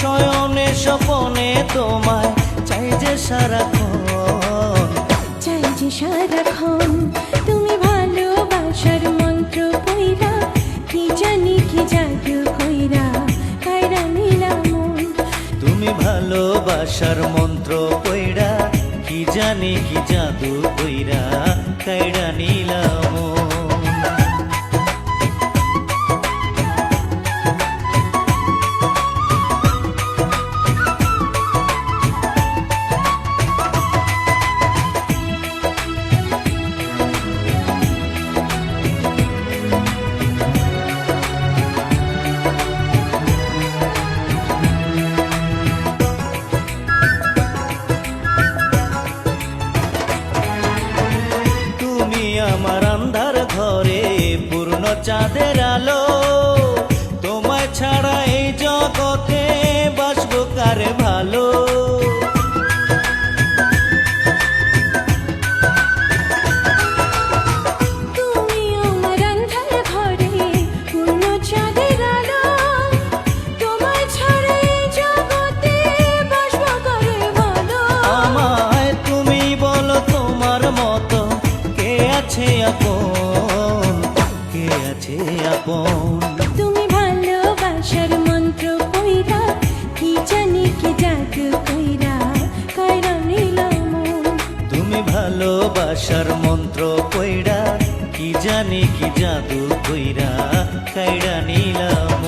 শয়নে স্বপনে তোমায়। চাই যে সারাক্ষণ। চাই যে সারাক্ষণ। তুমি ভালোবাসার মন্ত্র পইরা কি জানি কি জাদু কইরা কায়রা নিলাম মন। তুমি ভালোবাসার মন্ত্র কইরা কি জানি কি জাদু কইরা কাইরা নিলাম আমার আন্ধার ঘরে পূর্ণ চাঁদের আলো আপন তুমি ভালোবাসার মন্ত্র কইরা কি জানি কি জাদু কইরা কায়রা নিলাম। তুমি ভালোবাসার মন্ত্র কইরা কি জানি কি জাদু কইরা কইরা নিলাম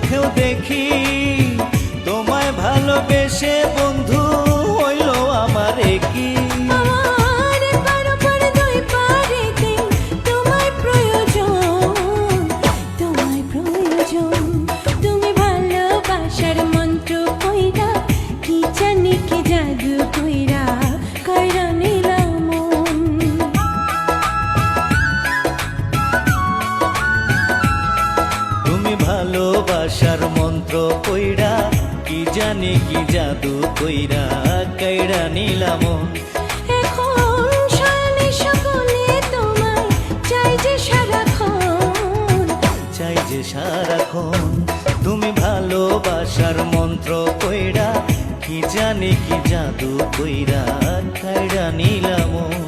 চোখেও দেখি। তোমায় ভালোবেসে বন্ধু হইল আমার কি ভালোবাসার মন্ত্র কইরা কি জানি কি জাদু কইরা কাইরা নিলাম। চাই যে সারাক্ষণ। তুমি ভালোবাসার মন্ত্র কইরা কি জানি কি জাদু কইরা কাইরা নিলাম।